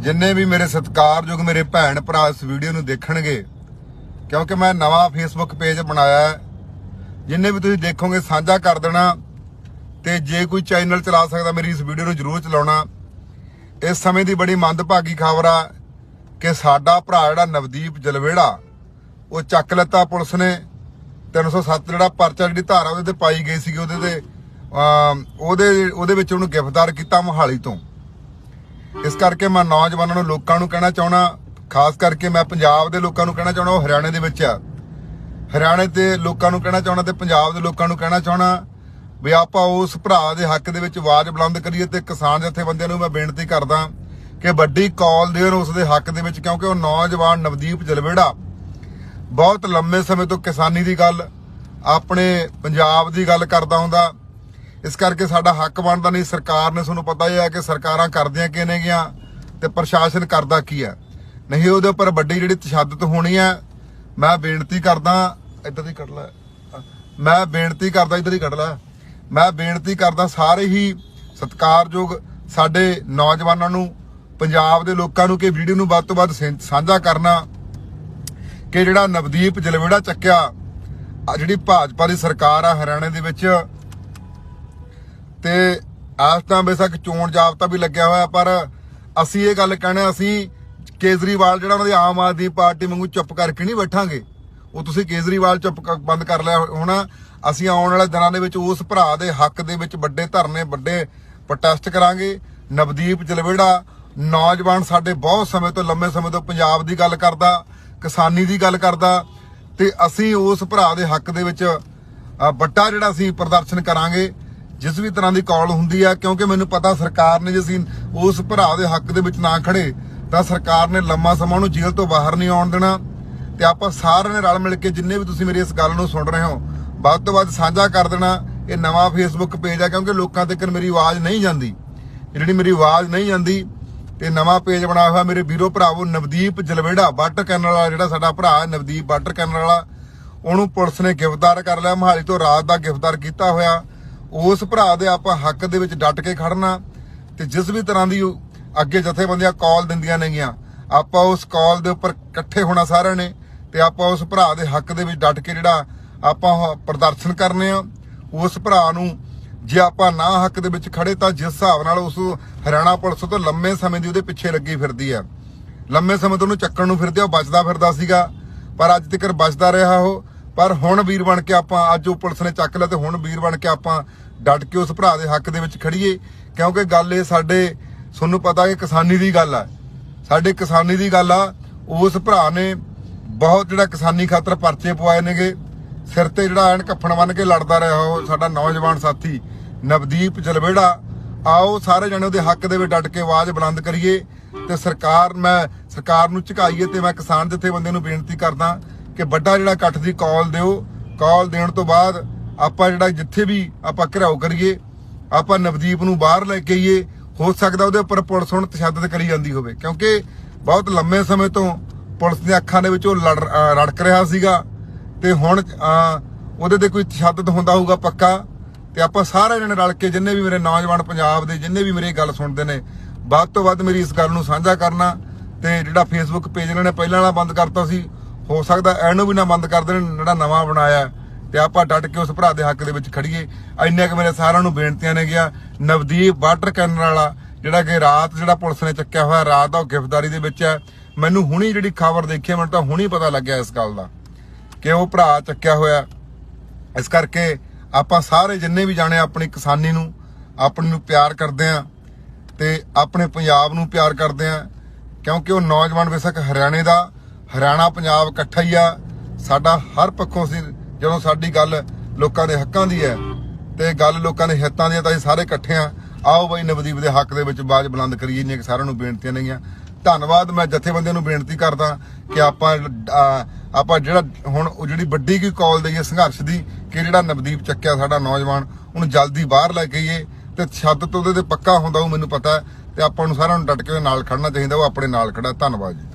ਜਿੰਨੇ ਵੀ ਮੇਰੇ ਸਤਿਕਾਰਯੋਗ ਮੇਰੇ ਭੈਣ ਭਰਾ ਇਸ ਵੀਡੀਓ ਨੂੰ ਦੇਖਣਗੇ, ਕਿਉਂਕਿ ਮੈਂ ਨਵਾਂ ਫੇਸਬੁੱਕ ਪੇਜ ਬਣਾਇਆ ਹੈ, ਜਿੰਨੇ ਵੀ ਤੁਸੀਂ ਦੇਖੋਗੇ ਸਾਂਝਾ ਕਰ ਦੇਣਾ, ਤੇ ਜੇ ਕੋਈ ਚੈਨਲ ਚਲਾ ਸਕਦਾ ਮੇਰੀ ਇਸ ਵੀਡੀਓ ਨੂੰ ਜ਼ਰੂਰ ਚਲਾਉਣਾ। ਇਸ ਸਮੇਂ ਦੀ ਬੜੀ ਮੰਦਭਾਗੀ ਖਬਰ ਆ ਕਿ ਸਾਡਾ ਭਰਾ ਜਿਹੜਾ ਨਵਦੀਪ ਜਲਵੇੜਾ, ਉਹ ਚੱਕ ਲੱਤਾ ਪੁਲਿਸ ਨੇ। 307 ਜਿਹੜਾ ਪਰਚਾ ਜਿਹੜੀ ਧਾਰਾ ਉਹਦੇ ਤੇ ਪਾਈ ਗਈ ਸੀ ਉਹਦੇ ਤੇ ਉਹਦੇ ਉਹਦੇ ਵਿੱਚ ਉਹਨੂੰ ਗ੍ਰਿਫਤਾਰ ਕੀਤਾ ਮੋਹਾਲੀ ਤੋਂ। ਇਸ ਕਰਕੇ ਮੈਂ ਨੌਜਵਾਨਾਂ ਨੂੰ ਲੋਕਾਂ ਨੂੰ ਕਹਿਣਾ ਚਾਹਣਾ ਖਾਸ ਕਰਕੇ ਮੈਂ ਪੰਜਾਬ ਦੇ ਲੋਕਾਂ ਨੂੰ ਕਹਿਣਾ ਚਾਹਣਾ ਉਹ ਹਰਿਆਣੇ ਦੇ ਵਿੱਚ ਆ। ਹਰਿਆਣੇ ਦੇ ਲੋਕਾਂ ਨੂੰ ਕਹਿਣਾ ਚਾਹਣਾ ਤੇ ਪੰਜਾਬ ਦੇ ਲੋਕਾਂ ਨੂੰ ਕਹਿਣਾ ਚਾਹਣਾ ਵੀ ਆਪਾਂ ਉਸ ਭਰਾ ਦੇ ਹੱਕ ਦੇ ਵਿੱਚ ਆਵਾਜ਼ ਬੁਲੰਦ ਕਰੀਏ ਤੇ ਕਿਸਾਨ ਜਥੇਬੰਦੀਆਂ ਨੂੰ ਮੈਂ ਬੇਨਤੀ ਕਰਦਾ ਕਿ ਵੱਡੀ ਕਾਲ ਦੇਣ ਉਸ ਦੇ ਹੱਕ ਦੇ ਵਿੱਚ, ਕਿਉਂਕਿ ਉਹ ਨੌਜਵਾਨ ਨਵਦੀਪ ਜਲਵੇੜਾ ਬਹੁਤ ਲੰਮੇ ਸਮੇਂ ਤੋਂ ਕਿਸਾਨੀ ਦੀ ਗੱਲ, ਆਪਣੇ ਪੰਜਾਬ ਦੀ ਗੱਲ ਕਰਦਾ ਹੁੰਦਾ। ਇਸ ਕਰਕੇ ਸਾਡਾ ਹੱਕ ਬਣਦਾ ਨਹੀਂ। ਸਰਕਾਰ ਨੇ ਤੁਹਾਨੂੰ ਪਤਾ ਹੀ ਹੈ ਕਿ ਸਰਕਾਰਾਂ ਕਰਦੀਆਂ ਕਿ ਨੇ ਗਿਆ ਤੇ ਪ੍ਰਸ਼ਾਸਨ ਕਰਦਾ ਕੀ ਹੈ। ਨਹੀਂ ਉਹਦੇ ਉੱਪਰ ਵੱਡੀ ਜਿਹੜੀ ਤਸ਼ੱਦਦ ਹੋਣੀ ਹੈ, ਮੈਂ ਬੇਨਤੀ ਕਰਦਾ, ਇੱਧਰ ਦੀ ਕੱਢ ਲੈ। ਮੈਂ ਬੇਨਤੀ ਕਰਦਾ, ਇੱਧਰ ਹੀ ਕੱਢ ਲੈ। ਮੈਂ ਬੇਨਤੀ ਕਰਦਾ ਸਾਰੇ ਹੀ ਸਤਿਕਾਰਯੋਗ ਸਾਡੇ ਨੌਜਵਾਨਾਂ ਨੂੰ, ਪੰਜਾਬ ਦੇ ਲੋਕਾਂ ਨੂੰ ਕਿ ਵੀਡੀਓ ਨੂੰ ਵੱਧ ਤੋਂ ਵੱਧ ਸਾਂਝਾ ਕਰਨਾ। ਕਿ ਜਿਹੜਾ ਨਵਦੀਪ ਜਲਵੇੜਾ ਚੱਕਿਆ, ਆ ਜਿਹੜੀ ਭਾਜਪਾ ਦੀ ਸਰਕਾਰ ਆ ਹਰਿਆਣੇ ਦੇ ਵਿੱਚ ਤੇ ਇਸ ਤਾਂ ਬੇਸ਼ੱਕ ਚੋਣ ਜਾਬਤਾ ਵੀ ਲੱਗਿਆ ਹੋਇਆ, ਪਰ ਅਸੀਂ ਇਹ ਗੱਲ ਕਹਿਣਾ, ਅਸੀਂ ਕੇਜਰੀਵਾਲ ਜਿਹੜਾ ਉਹਨਾਂ ਦੀ ਆਮ ਆਦਮੀ ਪਾਰਟੀ ਵਾਂਗੂ ਚੁੱਪ ਕਰਕੇ ਨਹੀਂ ਬੈਠਾਂਗੇ। ਉਹ ਤੁਸੀਂ ਕੇਜਰੀਵਾਲ ਚੁੱਪ ਬੰਦ ਕਰ ਲਿਆ ਹੋਣਾ। ਅਸੀਂ ਆਉਣ ਵਾਲੇ ਦਿਨਾਂ ਦੇ ਵਿੱਚ ਉਸ ਭਰਾ ਦੇ ਹੱਕ ਦੇ ਵਿੱਚ ਵੱਡੇ ਧਰਨੇ, ਵੱਡੇ ਪ੍ਰੋਟੈਸਟ ਕਰਾਂਗੇ। ਨਵਦੀਪ ਜਲਵੇੜਾ ਨੌਜਵਾਨ ਸਾਡੇ ਬਹੁਤ ਸਮੇਂ ਤੋਂ, ਲੰਮੇ ਸਮੇਂ ਤੋਂ ਪੰਜਾਬ ਦੀ ਗੱਲ ਕਰਦਾ, ਕਿਸਾਨੀ ਦੀ ਗੱਲ ਕਰਦਾ ਤੇ ਅਸੀਂ ਉਸ ਭਰਾ ਦੇ ਹੱਕ ਦੇ ਵਿੱਚ ਵੱਡਾ ਜਿਹੜਾ ਅਸੀਂ ਪ੍ਰਦਰਸ਼ਨ ਕਰਾਂਗੇ। ਜਿਸ ਵੀ ਤਰ੍ਹਾਂ ਦੀ ਕਾਲ ਹੁੰਦੀ ਆ, ਕਿਉਂਕਿ ਮੈਨੂੰ ਪਤਾ ਸਰਕਾਰ ਨੇ ਜੇ ਅਸੀਂ ਉਸ ਭਰਾ ਦੇ ਹੱਕ ਦੇ ਵਿੱਚ ਨਾ ਖੜੇ, ਤਾਂ ਸਰਕਾਰ ਨੇ ਲੰਮਾ ਸਮਾਂ ਉਹਨੂੰ ਜੇਲ੍ਹ ਤੋਂ ਬਾਹਰ ਨਹੀਂ ਆਉਣ ਦੇਣਾ। ਤੇ ਆਪਾਂ ਸਾਰਿਆਂ ਨੇ ਰਲ ਮਿਲ ਕੇ ਜਿੰਨੇ ਵੀ ਤੁਸੀਂ ਮੇਰੀ ਇਸ ਗੱਲ ਨੂੰ ਸੁਣ ਰਹੇ ਹੋ, ਵੱਧ ਤੋਂ ਵੱਧ ਸਾਂਝਾ ਕਰ ਦੇਣਾ, ਇਹ ਨਵਾਂ ਫੇਸਬੁੱਕ ਪੇਜ ਆ, ਕਿਉਂਕਿ ਲੋਕਾਂ ਤੱਕ ਮੇਰੀ ਆਵਾਜ਼ ਨਹੀਂ ਜਾਂਦੀ। ਜਿਹੜੀ ਮੇਰੀ ਆਵਾਜ਼ ਨਹੀਂ ਜਾਂਦੀ, ਤੇ ਨਵਾਂ ਪੇਜ ਬਣਾਇਆ ਹੋਇਆ ਮੇਰੇ ਵੀਰੋ ਭਰਾਵੋ ਨਵਦੀਪ ਜਲਵੇੜਾ ਵਾਟਰ ਕੈਨਲ ਵਾਲਾ, ਜਿਹੜਾ ਸਾਡਾ ਭਰਾ ਨਵਦੀਪ ਵਾਟਰ ਕੈਨਲ ਵਾਲਾ, ਉਹਨੂੰ ਪੁਲਿਸ ਨੇ ਗ੍ਰਿਫਤਾਰ ਕਰ ਲਿਆ, ਮਹਾਲੀ ਤੋਂ ਰਾਤ ਦਾ ਗ੍ਰਿਫਤਾਰ ਕੀਤਾ ਹੋਇਆ। ਉਸ ਭਰਾ ਦੇ ਆਪਾਂ ਹੱਕ ਦੇ ਵਿੱਚ ਡਟ ਕੇ ਖੜਨਾ ਤੇ ਜਿਸ ਵੀ ਤਰ੍ਹਾਂ ਦੀ ਅੱਗੇ ਜਥੇਬੰਦੀਆਂ ਕਾਲ ਦਿੰਦੀਆਂ ਨੇਗੀਆਂ ਆਪਾਂ ਉਸ ਕਾਲ ਦੇ ਉੱਪਰ ਇਕੱਠੇ ਹੋਣਾ ਸਾਰਿਆਂ ਨੇ ਤੇ ਆਪਾਂ ਉਸ ਭਰਾ ਦੇ ਹੱਕ ਦੇ ਵਿੱਚ ਡਟ ਕੇ ਜਿਹੜਾ ਆਪਾਂ ਪ੍ਰਦਰਸ਼ਨ ਕਰਨੇ ਆ ਉਸ ਭਰਾ ਨੂੰ ਜੇ ਆਪਾਂ ਨਾ ਹੱਕ ਦੇ ਵਿੱਚ ਖੜੇ ਤਾਂ ਜਿਸ ਹਿਸਾਬ ਨਾਲ ਉਸ ਹਰਿਆਣਾ ਪੁਲਿਸ ਤੋਂ ਲੰਮੇ ਸਮੇਂ ਦੀ ਉਹਦੇ ਪਿੱਛੇ ਲੱਗੀ ਫਿਰਦੀ ਆ। ਲੰਮੇ ਸਮੇਂ ਤੋਂ ਉਹਨੂੰ ਚੱਕਣ ਨੂੰ ਫਿਰਦੇ ਆ, ਉਹ ਬਚਦਾ ਫਿਰਦਾ ਸੀਗਾ ਪਰ ਅੱਜ ਤੱਕ ਬਚਦਾ ਰਿਹਾ ਉਹ। ਪਰ ਹੁਣ ਵੀਰ ਬਣ ਕੇ ਆਪਾਂ, ਅੱਜ ਉਹ ਪੁਲਿਸ ਨੇ ਚੱਕ ਲਿਆ ਤੇ ਹੁਣ ਵੀਰ ਬਣ ਕੇ ਆਪਾਂ ਡਟ ਕੇ ਉਸ ਭਰਾ ਦੇ ਹੱਕ ਦੇ ਵਿੱਚ ਖੜੀਏ। ਕਿਉਂਕਿ ਗੱਲ ਇਹ ਸਾਡੇ, ਤੁਹਾਨੂੰ ਪਤਾ ਕਿ ਕਿਸਾਨੀ ਦੀ ਗੱਲ ਆ। ਸਾਡੇ ਕਿਸਾਨੀ ਦੀ ਗੱਲ ਆ, ਉਸ ਭਰਾ ਨੇ ਬਹੁਤ ਜਿਹੜਾ ਕਿਸਾਨੀ ਖਾਤਰ ਪਰਚੇ ਪਵਾਏ ਨੇਗੇ। ਸਿਰ ਤੇ ਜਿਹੜਾ ਐਨ ਕੱਫਣ ਬੰਨ ਕੇ ਲੜਦਾ ਰਿਹਾ ਉਹ ਸਾਡਾ ਨੌਜਵਾਨ ਸਾਥੀ, ਨਵਦੀਪ ਜਲਵੇੜਾ। ਆਓ ਸਾਰੇ ਜਣੇ ਉਹਦੇ ਹੱਕ ਦੇ ਵਿੱਚ ਡਟ ਕੇ ਆਵਾਜ਼ ਬੁਲੰਦ ਕਰੀਏ ਤੇ ਸਰਕਾਰ, ਮੈਂ, ਸਰਕਾਰ ਨੂੰ ਝੁਕਾਈਏ ਤੇ ਮੈਂ ਕਿਸਾਨ ਜਥੇਬੰਦੀਆਂ ਨੂੰ ਬੇਨਤੀ ਕਰਦਾ ਕਿ ਵੱਡਾ ਜਿਹੜਾ ਇਕੱਠ ਦੀ ਕਾਲ ਦਿਓ। ਕਾਲ ਦੇਣ ਤੋਂ ਬਾਅਦ ਆਪਾਂ ਜਿਹੜਾ ਜਿੱਥੇ ਵੀ ਆਪਾਂ ਘਰਾਓ ਕਰੀਏ, ਆਪਾਂ ਨਵਦੀਪ ਨੂੰ ਬਾਹਰ ਲੈ ਕੇ ਆਈਏ, ਹੋ ਸਕਦਾ ਉਹਦੇ ਉੱਪਰ ਪੁਲਿਸ ਹੁਣ ਤਸ਼ੱਦਦ ਕਰੀ ਜਾਂਦੀ ਹੋਵੇ। ਕਿਉਂਕਿ ਬਹੁਤ ਲੰਮੇ ਸਮੇਂ ਤੋਂ ਪੁਲਿਸ ਦੀਆਂ ਅੱਖਾਂ ਦੇ ਵਿੱਚ ਉਹ ਲੜ ਰੜਕ ਰਿਹਾ ਸੀਗਾ। ਤੇ ਹੁਣ ਉਹਦੇ ਤੇ ਕੋਈ ਤਸ਼ੱਦਦ ਹੁੰਦਾ ਹੋਊਗਾ ਪੱਕਾ। ਤੇ ਆਪਾਂ ਸਾਰੇ ਜਣੇ ਰਲ ਕੇ, ਜਿੰਨੇ ਵੀ ਮੇਰੇ ਨੌਜਵਾਨ ਪੰਜਾਬ ਦੇ, ਜਿੰਨੇ ਵੀ ਮੇਰੀ ਗੱਲ ਸੁਣਦੇ ਨੇ, ਵੱਧ ਤੋਂ ਵੱਧ ਮੇਰੀ ਇਸ ਗੱਲ ਨੂੰ ਸਾਂਝਾ ਕਰਨਾ। ਤੇ ਜਿਹੜਾ ਫੇਸਬੁੱਕ ਪੇਜ ਇਹਨਾਂ ਨੇ ਪਹਿਲਾਂ ਵਾਲਾ ਬੰਦ ਕਰਤਾ ਸੀ ਹੋ ਸਕਦਾ ਇਹਨੂੰ ਵੀ ਨਾ ਬੰਦ ਕਰ ਦੇਣ ਜਿਹੜਾ ਨਵਾਂ ਬਣਾਇਆ ਤੇ ਆਪਾਂ ਡਟ ਕੇ ਉਸ ਭਰਾ ਦੇ ਹੱਕ ਦੇ ਵਿੱਚ ਖੜੀਏ। ਇੰਨੇ ਕਿ ਮੇਰੇ ਸਾਰਿਆਂ ਨੂੰ ਬੇਨਤੀਆਂ ਨੇ ਗਿਆ। ਨਵਦੀਪ ਵਾਟਰ ਕੈਨਰ ਵਾਲਾ ਜਿਹੜਾ ਕਿ ਰਾਤ ਜਿਹੜਾ ਪੁਲਿਸ ਨੇ ਚੱਕਿਆ ਹੋਇਆ ਰਾਤ ਦਾ ਉਹ ਗ੍ਰਿਫਤਾਰੀ ਦੇ ਵਿੱਚ ਹੈ। ਮੈਨੂੰ ਹੁਣੀ ਜਿਹੜੀ ਖਬਰ ਦੇਖੀ ਹੈ, ਮੈਨੂੰ ਤਾਂ ਹੁਣੀ ਪਤਾ ਲੱਗਿਆ ਇਸ ਗੱਲ ਦਾ ਕਿ ਉਹ ਭਰਾ ਚੱਕਿਆ ਹੋਇਆ। ਇਸ ਕਰਕੇ ਆਪਾਂ ਸਾਰੇ ਜਿੰਨੇ ਵੀ ਜਾਣੇ ਆਪਣੀ ਕਿਸਾਨੀ ਨੂੰ ਆਪਣੀ ਨੂੰ ਪਿਆਰ ਕਰਦੇ ਆ ਤੇ ਆਪਣੇ ਪੰਜਾਬ ਨੂੰ ਪਿਆਰ ਕਰਦੇ ਆ ਕਿਉਂਕਿ ਉਹ ਨੌਜਵਾਨ ਬੇਸ਼ੱਕ ਹਰਿਆਣੇ ਦਾ ਹਰਿਆਣਾ ਪੰਜਾਬ ਇਕੱਠਾ ਹੀ ਆ। ਸਾਡਾ ਹਰ ਪੱਖੋਂ ਸੀ, ਜਦੋਂ ਸਾਡੀ ਗੱਲ ਲੋਕਾਂ ਦੇ ਹੱਕਾਂ ਦੀ ਹੈ ਤੇ ਗੱਲ ਲੋਕਾਂ ਦੇ ਹਿੱਤਾਂ ਦੀ ਹੈ ਤਾਂ ਅਸੀਂ ਸਾਰੇ ਇਕੱਠੇ ਆ। ਆਓ ਬਾਈ ਨਵਦੀਪ ਦੇ ਹੱਕ ਦੇ ਵਿੱਚ ਬਾਜ਼ ਬੁਲੰਦ ਕਰੀਏ, ਇੰਨੀਆਂ ਸਾਰਿਆਂ ਨੂੰ ਬੇਨਤੀਆਂ ਨੇਗੀਆਂ। ਧੰਨਵਾਦ, ਮੈਂ ਜਥੇਬੰਦੀਆਂ ਨੂੰ ਬੇਨਤੀ ਕਰਦਾ ਕਿ ਆਪਾਂ ਆਪਾਂ ਜਿਹੜਾ ਹੁਣ ਉਹ ਜਿਹੜੀ ਵੱਡੀ ਕੀ ਕਾਲ ਦਈਏ ਸੰਘਰਸ਼ ਦੀ, ਕਿ ਜਿਹੜਾ ਨਵਦੀਪ ਚੱਕਿਆ ਸਾਡਾ ਨੌਜਵਾਨ, ਉਹਨੂੰ ਜਲਦੀ ਬਾਹਰ ਲੈ ਕੇ ਆਈਏ ਤੇ ਛੱਤ ਤੋਂ ਉਹਦੇ ਤੇ ਪੱਕਾ ਹੁੰਦਾ ਉਹ ਮੈਨੂੰ ਪਤਾ ਹੈ ਤੇ ਆਪਾਂ ਨੂੰ ਸਾਰਿਆਂ ਨੂੰ ਡਟ ਕੇ ਉਹਦੇ ਨਾਲ ਖੜਨਾ ਚਾਹੀਦਾ, ਉਹ ਆਪਣੇ ਨਾਲ ਖੜਾ ਧੰਨਵਾਦ ਜੀ।